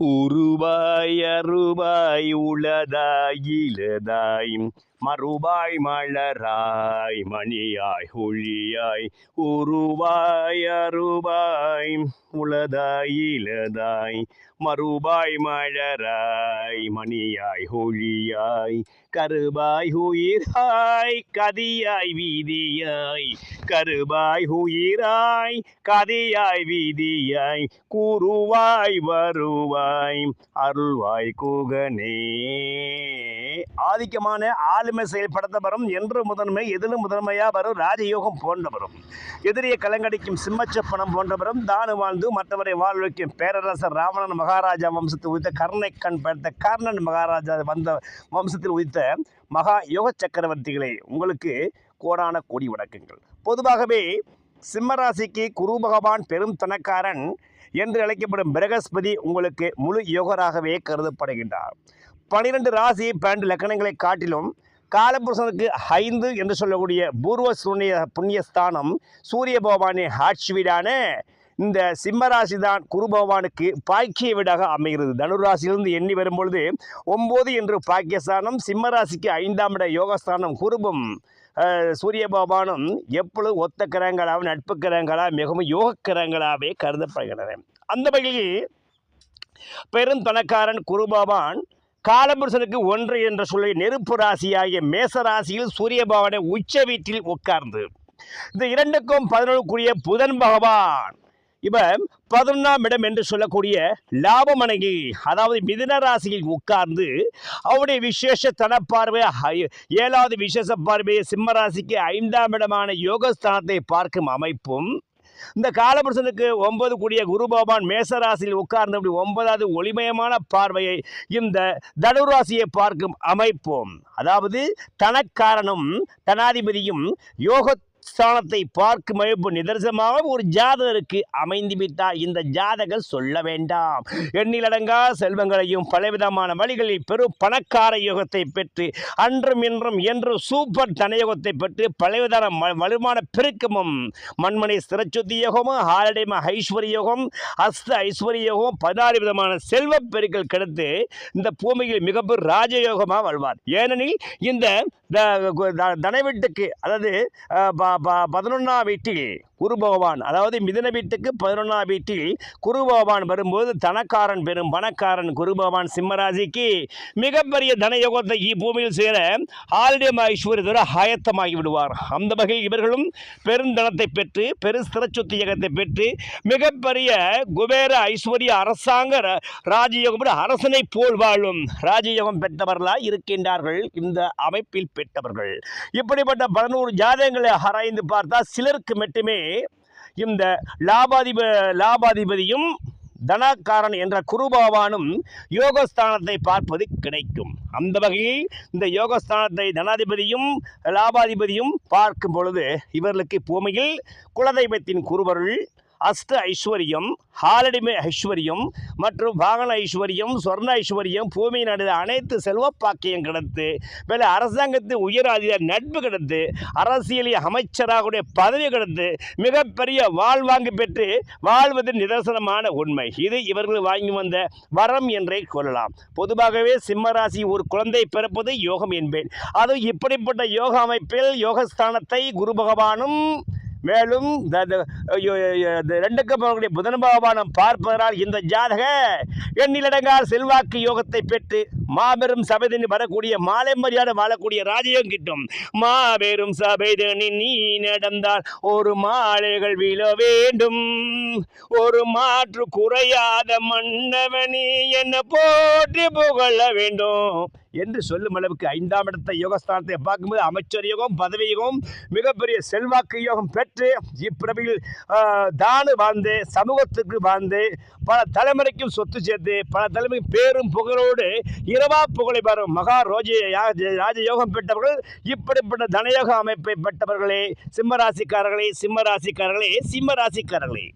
உருவாய் அருவாய் உளதாய் இலதாய் மறுபாய் மலராய் மணியாய் ஒளியாய் உருவாய் அருவாய் உளதாய் இலதாய் மறுபாய் மலராய் மணியாய் ஒளியாய் கருபாய் உயிராய் கதியாய் வீதியாய் கருபாய் உயிராய் கதியாய் வீதியாய் கூறுவாய் வருவாய் அருள்வாய் குகனே. ஆதிக்கமான ஆளுமை செயல்படுத்த வரும் என்று முதன்மை எதிலும் முதன்மையா வரும் ராஜயோகம் போன்றவரும் எதிரியை கலங்கடிக்கும் சிம்மச்சப்பனம் போன்றவரும் தானு வாழ்ந்து மற்றவரை வாழ் வைக்கும் பேரரசர் ராவணன் மகாராஜா வம்சத்தில் உதித்த கர்ணை கண் பார்த்த கர்ணன் மகாராஜா வந்த வம்சத்தில் உதித்த மகா யோக சக்கரவர்த்திகளே உங்களுக்கு கோடான கோடி வணக்கங்கள். பொதுவாகவே சிம்மராசிக்கு குரு பகவான் பெரும் தனக்காரன் என்று அழைக்கப்படும் பிரகஸ்பதி உங்களுக்கு முழு யோகராகவே கருதப்படுகின்றார். பனிரெண்டு ராசி பன்னெண்டு லக்கணங்களை காட்டிலும் காலபுருஷனுக்கு ஐந்து என்று சொல்லக்கூடிய பூர்வ சுனிய புண்ணியஸ்தானம் சூரிய பகவானின் ஆட்சி வீடான இந்த சிம்மராசி தான் குரு பகவானுக்கு பாக்கிய வீடாக அமைகிறது. தனுராசியிலிருந்து எண்ணி வரும்பொழுது ஒம்பது என்று பாக்கியஸ்தானம் சிம்மராசிக்கு ஐந்தாம் இட யோகஸ்தானம் குருபம் சூரிய பகவானும் எப்பொழுது ஒத்த கிரகங்களாக நட்பு கிரகங்களாக மிகவும் யோக கிரகங்களாகவே கருதப்படுகின்றன அந்த வகையில் பெருந்தனக்காரன் குரு பகவான் காலபுருஷனுக்கு ஒன்று என்ற சொல்லி நெருப்பு ராசியாகிய மேச ராசியில் சூரிய பகவானை உச்ச வீட்டில் உட்கார்ந்து. இந்த இரண்டுக்கும் பதினொழுக்குரிய புதன் பகவான். இவன் பதினொன்றாம் இடம் என்று சொல்லக்கூடிய லாபமணங்கி அதாவது மிதுன ராசியில் உட்கார்ந்து அவருடைய விசேஷ தனப்பார்வை ஏழாவது விசேஷ பார்வையை சிம்ம ராசிக்கு ஐந்தாம் இடமான யோகஸ்தானத்தை பார்க்கும் அமைப்பும் இந்த காலபுருஷனுக்கு ஒன்பது கூடிய குரு பகவான் மேசராசியில் உட்கார்ந்தபடி அப்படி ஒன்பதாவது ஒளிமயமான பார்வையை இந்த தனுராசியை பார்க்கும் அமைப்போம். அதாவது தனக்காரனும் தனாதிபதியும் யோக ஸ்தானத்தை பார்க்கும் அமைப்பு நிதர்சனமாக ஒரு ஜாதகருக்கு அமைந்து விட்டால் இந்த ஜாதகர் சொல்ல வேண்டாம். எண்ணிலடங்கா செல்வங்களையும் பலவிதமான வழிகளில் பெரும் பணக்கார யோகத்தை பெற்று அன்றும் இன்றும் என்றும் சூப்பர் தனயோகத்தை பெற்று பலவிதமான ம- வலுவான பெருக்கமும் மண்மனை சிறச்சுத்தி யோகமும் ஹாலடைம ஐஸ்வர்ய யோகம் அஸ்த ஐஸ்வர்ய யோகம் பதினாறு விதமான செல்வ பெருக்கள் கிடைத்து இந்த பூமியில் மிகப்பெரும் ராஜயோகமாக வாழ்வார். ஏனெனில் இந்த த- த- அதாவது ப- பதினொன்றாம் வீட்டில் குரு பகவான். அதாவது மிதன வீட்டுக்கு பதினொன்றாம் வீட்டில் குரு பகவான் வரும்போது தனக்காரன் பெரும் பணக்காரன் குரு பகவான் சிம்மராசிக்கு மிகப்பெரிய தனயோகத்தை இப்பூமியில் சேர ஆல்டியம் ஐஸ்வர்யத்தோட ஆயத்தமாகி விடுவார். அந்த வகையில் இவர்களும் பெருந்தனத்தை பெற்று பெரு ஸ்திரச்சொத்து இயக்கத்தை பெற்று மிகப்பெரிய குபேர ஐஸ்வர்ய அரசாங்க ராஜயோகம் அரசனை போல் வாழும் ராஜயோகம் பெற்றவர்களாக இருக்கின்றார்கள் இந்த அமைப்பில் பெற்றவர்கள். இப்படிப்பட்ட பதினோரு ஜாதகங்களை ஆராய்ந்து பார்த்தால் சிலருக்கு மட்டுமே இந்த லாபாதிப லாபாதிபதியும் தனக்காரன் என்ற குருபகவானும் யோகஸ்தானத்தை பார்ப்பது கிடைக்கும். அந்த வகையில் இந்த யோகஸ்தானத்தை தனாதிபதியும் லாபாதிபதியும் பார்க்கும் பொழுது இவர்களுக்கு பூமியில் குலதெய்வத்தின் குருவருள் அஷ்ட ஐஸ்வர்யம் ஹாலடிமை ஐஸ்வர்யம் மற்றும் வாகன ஐஸ்வர்யம் சொர்ண ஐஸ்வர்யம் பூமியை நடுத அனைத்து செல்வ பாக்கியம் கிடைத்து மேலே அரசாங்கத்து உயர் அதிகார நட்பு கிடைத்து அரசியலில் அமைச்சராக பதவி கிடைத்து மிகப்பெரிய வாழ்வாங்கு பெற்று வாழ்வது நிதர்சனமான உண்மை. இது இவர்கள் வாங்கி வந்த வரம் என்றே கொள்ளலாம். பொதுவாகவே சிம்மராசி ஒரு குழந்தை பிறப்பது யோகம் என்பேன். அது இப்படிப்பட்ட யோக அமைப்பில் யோகஸ்தானத்தை குரு பகவானும் மேலும் ரெண்டுக்கு போகக்கூடிய புதன் பகவானம் பார்ப்பதனால் இந்த ஜாதக எண்ணிலடங்கால் செல்வாக்கு யோகத்தை பெற்று மாபெரும் சபைதனி வரக்கூடிய மாலை மரியாதை வாழக்கூடிய ராஜயோகம் கிட்டும். மாபெரும் சபைதனி நீ நடந்தால் ஒரு மாலைகள் விழ வேண்டும். ஒரு மாற்று குறையாத மன்னவனி என்ன போற்றி புகழ வேண்டும். என்று சொல்லும் அளவுக்கு ஐந்தாம் இடத்தை யோகஸ்தானத்தை பார்க்கும்போது அமைச்சர் யோகம் பதவி யோகம் மிகப்பெரிய செல்வாக்கு யோகம் பெற்று இப்பிறவியில் தானு வாழ்ந்து சமூகத்துக்கு வாழ்ந்து பல தலைமுறைக்கும் சொத்து சேர்த்து பல தலைமுறை பேரும் புகழோடு இரவா புகழை பெறும் மகா ரோஜ ராஜயோகம் பெற்றவர்கள் இப்படிப்பட்ட தனயோக அமைப்பை பெற்றவர்களே சிம்மராசிக்காரர்களே சிம்மராசிக்காரர்களே சிம்மராசிக்காரர்களே.